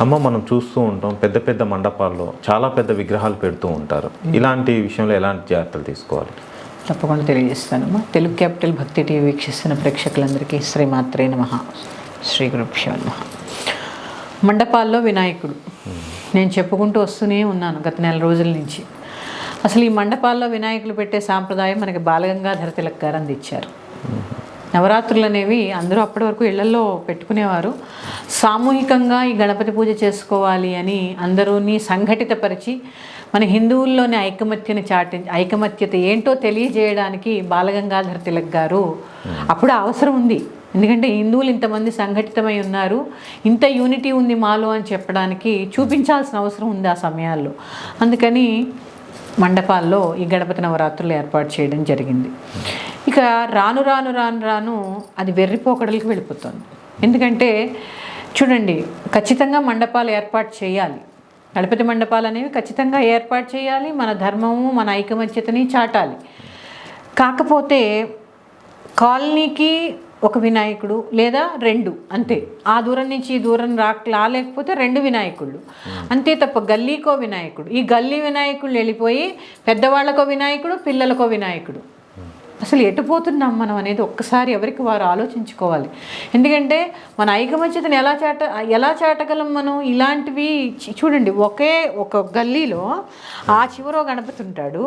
అమ్మ మనం చూస్తూ ఉంటాం పెద్ద పెద్ద మండపాల్లో చాలా పెద్ద విగ్రహాలు పెడుతూ ఉంటారు. ఇలాంటి విషయంలో ఎలాంటి జాగ్రత్తలు తీసుకోవాలి? తప్పకుండా తెలియజేస్తానమ్మా తెలుగు క్యాపిటల్ భక్తి టీవీ వీక్షిస్తున్న ప్రేక్షకులందరికీ శ్రీమాత్రే నమ. శ్రీ గురుభ్యో నమ. మండపాల్లో వినాయకుడు. నేను చెప్పుకుంటూ వస్తూనే ఉన్నాను గత నెల రోజుల నుంచి. అసలు ఈ మండపాల్లో వినాయకులు పెట్టే సాంప్రదాయం మనకి బాలగంగాధర తిలక్ గారు అందించారు. నవరాత్రులు అనేవి అందరూ అప్పటి వరకు ఇళ్ళలో పెట్టుకునేవారు. సామూహికంగా ఈ గణపతి పూజ చేసుకోవాలి అని అందరూని సంఘటితపరిచి మన హిందువుల్లోని ఐకమత్యని చాటి ఐకమత్యత ఏంటో తెలియజేయడానికి బాలగంగాధర తిలక్ గారు అప్పుడు అవసరం ఉంది. ఎందుకంటే హిందువులు ఇంతమంది సంఘటితమై ఉన్నారు. ఇంత యూనిటీ ఉంది మాలో అని చెప్పడానికి చూపించాల్సిన అవసరం ఉంది ఆ సమయాల్లో. అందుకని మండపాల్లో ఈ గణపతి నవరాత్రులు ఏర్పాటు చేయడం జరిగింది. ఇక రాను రాను రాను రాను అది వెర్రిపోకడలకు వెళ్ళిపోతుంది. ఎందుకంటే చూడండి ఖచ్చితంగా మండపాలు ఏర్పాటు చేయాలి. గణపతి మండపాలు అనేవి ఖచ్చితంగా ఏర్పాటు చేయాలి మన ధర్మము మన ఐకమత్యతని చాటాలి. కాకపోతే కాలనీకి ఒక వినాయకుడు లేదా రెండు అంతే. ఆ దూరం నుంచి ఈ దూరం రా రాలేకపోతే రెండు వినాయకుళ్ళు. అంతే తప్ప గల్లీకో వినాయకుడు. ఈ గల్లీ వినాయకుళ్ళు వెళ్ళిపోయి పెద్దవాళ్ళకో వినాయకుడు పిల్లలకో వినాయకుడు. అసలు ఎటు పోతున్నాం మనం అనేది ఒక్కసారి ఎవరికి వారు ఆలోచించుకోవాలి. ఎందుకంటే మన ఐకమత్యతను ఎలా చాట ఎలా చాటగలం మనం? ఇలాంటివి చూడండి ఒకే ఒక గల్లీలో ఆ చివరో గణపతి ఉంటాడు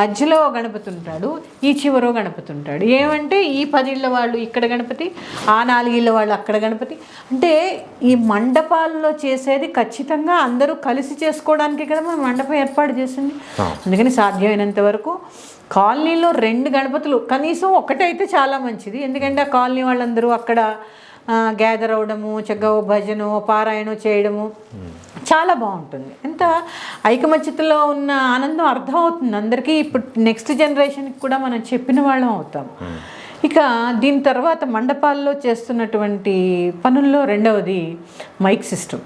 మధ్యలో గణపతి ఉంటాడు ఈ చివరో గణపతి ఉంటాడు. ఏమంటే ఈ పదిళ్ళ వాళ్ళు ఇక్కడ గణపతి ఆ నాలుగిళ్ళ వాళ్ళు అక్కడ గణపతి. అంటే ఈ మండపాల్లో చేసేది ఖచ్చితంగా అందరూ కలిసి చేసుకోవడానికి కదా మనం మండపం ఏర్పాటు చేసింది. అందుకని సాధ్యమైనంత వరకు కాలనీలో రెండు గణపతులు. కనీసం ఒకటైతే చాలా మంచిది. ఎందుకంటే ఆ కాలనీ వాళ్ళందరూ అక్కడ గ్యాదర్ అవడము చక్కగా భజన పారాయణం చేయడము చాలా బాగుంటుంది. ఎంత ఐకమత్యతలో ఉన్న ఆనందం అర్థమవుతుంది. అందరికీ ఇప్పుడు నెక్స్ట్ జనరేషన్కి కూడా మనం చెప్పిన వాళ్ళం అవుతాం. ఇక దీని తర్వాత మండపాల్లో చేస్తున్నటువంటి పనుల్లో రెండవది మైక్ సిస్టమ్.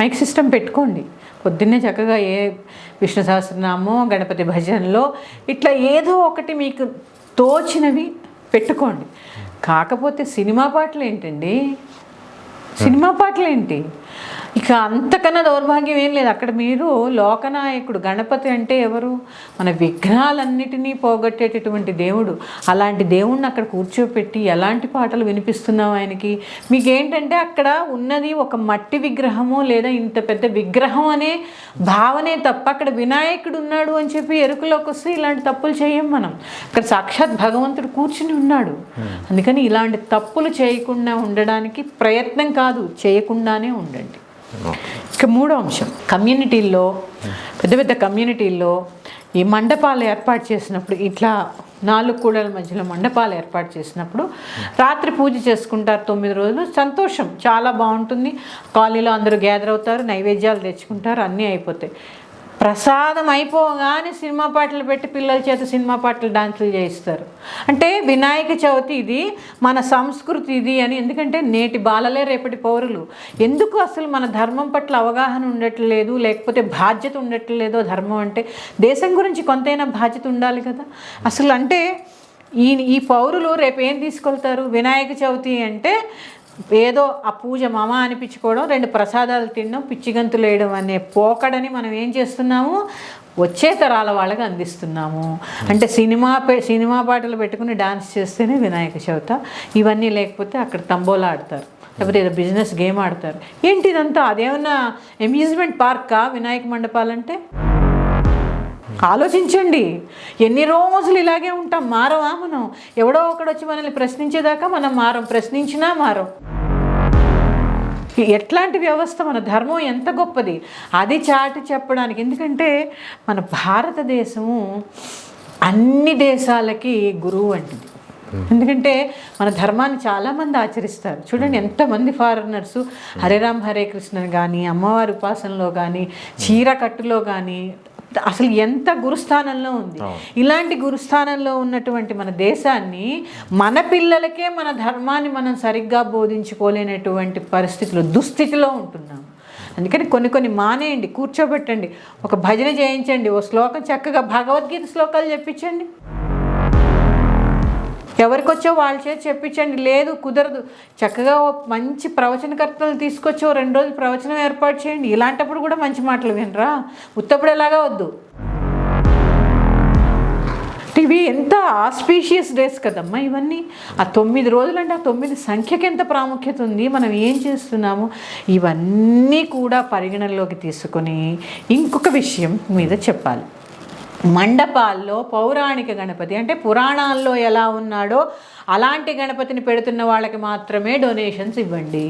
మైక్ సిస్టమ్ పెట్టుకోండి. పొద్దున్నే చక్కగా ఏ విష్ణు సహస్రనామో గణపతి భజనలో ఇట్లా ఏదో ఒకటి మీకు తోచినవి పెట్టుకోండి. కాకపోతే సినిమా పాటలు ఏంటండి సినిమా పాటలు ఏంటి ఇక అంతకన్నా దౌర్భాగ్యం ఏం లేదు. అక్కడ మీరు లోకనాయకుడు గణపతి అంటే ఎవరు? మన విఘ్నాలన్నిటినీ పోగొట్టేటటువంటి దేవుడు. అలాంటి దేవుణ్ణి అక్కడ కూర్చోపెట్టి ఎలాంటి పాటలు వినిపిస్తున్నాం ఆయనకి? మీకేంటంటే అక్కడ ఉన్నది ఒక మట్టి విగ్రహము లేదా ఇంత పెద్ద విగ్రహం అనే భావనే తప్ప అక్కడ వినాయకుడు ఉన్నాడు అని చెప్పి ఎరుకులోకి వస్తే ఇలాంటి తప్పులు చేయం మనం. అక్కడ సాక్షాత్ భగవంతుడు కూర్చుని ఉన్నాడు. అందుకని ఇలాంటి తప్పులు చేయకుండా ఉండడానికి ప్రయత్నం కాదు చేయకుండానే ఉండండి. ఇక మూడో అంశం. కమ్యూనిటీల్లో పెద్ద పెద్ద కమ్యూనిటీల్లో ఈ మండపాలు ఏర్పాటు చేసినప్పుడు ఇట్లా నాలుగు కూడల మధ్యలో మండపాలు ఏర్పాటు చేసినప్పుడు రాత్రి పూజ చేసుకుంటారు తొమ్మిది రోజులు. సంతోషం. చాలా బాగుంటుంది. కాలనీలో అందరూ గ్యాదర్ అవుతారు నైవేద్యాలు తెచ్చుకుంటారు అన్నీ అయిపోతాయి. ప్రసాదం అయిపోగానే సినిమా పాటలు పెట్టి పిల్లల చేత సినిమా పాటలు డాన్సులు చేయిస్తారు. అంటే వినాయక చవితి ఇది మన సంస్కృతి ఇది అని. ఎందుకంటే నేటి బాలలే రేపటి పౌరులు. ఎందుకు అసలు మన ధర్మం పట్ల అవగాహన ఉండట్లేదు లేకపోతే బాధ్యత ఉండట్లేదో ధర్మం అంటే దేశం గురించి కొంతైనా బాధ్యత ఉండాలి కదా. అసలు అంటే ఈ ఈ పౌరులు రేపు ఏం తీసుకెళ్తారు? వినాయక చవితి అంటే ఏదో ఆ పూజ మమ అనిపించుకోవడం రెండు ప్రసాదాలు తినడం పిచ్చిగంతులు వేయడం అనే పోకడని మనం ఏం చేస్తున్నాము? వచ్చే తరాల వాళ్ళకి అందిస్తున్నాము. అంటే సినిమా సినిమా పాటలు పెట్టుకుని డాన్స్ చేస్తేనే వినాయక చవిత. ఇవన్నీ లేకపోతే అక్కడ తంబోలా ఆడతారు. లేకపోతే ఏదో బిజినెస్ గేమ్ ఆడతారు. ఏంటి ఇదంతా అదేమన్నా అమ్యూజ్మెంట్ పార్కా వినాయక మండపాలంటే? ఆలోచించండి. ఎన్ని రోజులు ఇలాగే ఉంటాం? మారవా మనం? ఎవడో ఒకడు వచ్చి మనల్ని ప్రశ్నించేదాకా మనం మారం. ప్రశ్నించినా మారం. ఎట్లాంటి వ్యవస్థ? మన ధర్మం ఎంత గొప్పది? అది చాటి చెప్పడానికి. ఎందుకంటే మన భారతదేశము అన్ని దేశాలకి గురువు వంటిది. ఎందుకంటే మన ధర్మాన్ని చాలామంది ఆచరిస్తారు. చూడండి ఎంతమంది ఫారినర్స్ హరే రామ్ హరే కృష్ణ కానీ అమ్మవారి ఉపాసనలో కానీ చీర కట్టులో కానీ అసలు ఎంత గురుస్థానంలో ఉంది? ఇలాంటి గురుస్థానంలో ఉన్నటువంటి మన దేశాన్ని మన పిల్లలకే మన ధర్మాన్ని మనం సరిగ్గా బోధించుకోలేనటువంటి పరిస్థితులు దుస్థితిలో ఉంటున్నాం. అందుకని కొన్ని కొన్ని మానేయండి కూర్చోబెట్టండి ఒక భజన చేయించండి ఓ శ్లోకం చక్కగా భగవద్గీత శ్లోకాలు చెప్పించండి. ఎవరికొచ్చో వాళ్ళ చేతి చెప్పించండి. లేదు కుదరదు. చక్కగా మంచి ప్రవచనకర్తలు తీసుకొచ్చో రెండు రోజులు ప్రవచనం ఏర్పాటు చేయండి. ఇలాంటప్పుడు కూడా మంచి మాటలు వినరా? ఉత్తప్పుడు ఎలాగా వద్దు? ఇవి ఎంత ఆస్పీషియస్ డేస్ కదమ్మా ఇవన్నీ. ఆ తొమ్మిది రోజులు అంటే ఆ తొమ్మిది సంఖ్యకి ఎంత ప్రాముఖ్యత ఉంది? మనం ఏం చేస్తున్నాము? ఇవన్నీ కూడా పరిగణనలోకి తీసుకొని ఇంకొక విషయం మీద చెప్పాలి. మండపాల్లో పౌరాణిక గణపతి అంటే పురాణాల్లో ఎలా ఉన్నాడో అలాంటి గణపతిని పెడుతున్న వాళ్ళకి మాత్రమే డొనేషన్స్ ఇవ్వండి.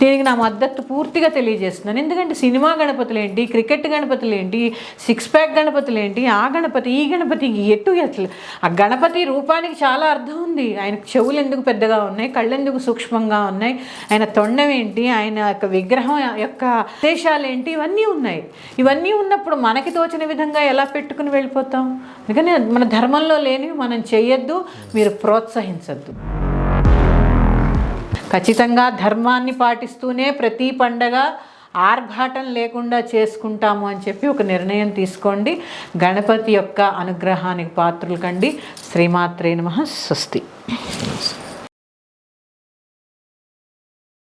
దీనికి నా మద్దతు పూర్తిగా తెలియజేస్తున్నాను. ఎందుకంటే సినిమా గణపతులు ఏంటి క్రికెట్ గణపతులు ఏంటి సిక్స్ ప్యాక్ గణపతులు ఏంటి ఆ గణపతి ఈ గణపతి ఎటు అసలు ఆ గణపతి రూపానికి చాలా అర్థం ఉంది. ఆయన చెవులు ఎందుకు పెద్దగా ఉన్నాయి కళ్ళు ఎందుకు సూక్ష్మంగా ఉన్నాయి ఆయన తొండం ఏంటి ఆయన యొక్క విగ్రహం యొక్క ఉద్దేశాలు ఏంటి ఇవన్నీ ఉన్నాయి. ఇవన్నీ ఉన్నప్పుడు మనకి తోచిన విధంగా ఎలా పెట్టుకుని వెళ్ళిపోతాం? అందుకని మన ధర్మంలో లేనివి మనం చేయొద్దు మీరు ప్రోత్సహించద్దు. ఖచ్చితంగా ధర్మాన్ని పాటిస్తూనే ప్రతి పండగ ఆర్భాటం లేకుండా చేసుకుంటాము అని చెప్పి ఒక నిర్ణయం తీసుకోండి. గణపతి యొక్క అనుగ్రహానికి పాత్రలు కండి. శ్రీమాత్రే నమ స్వస్తి.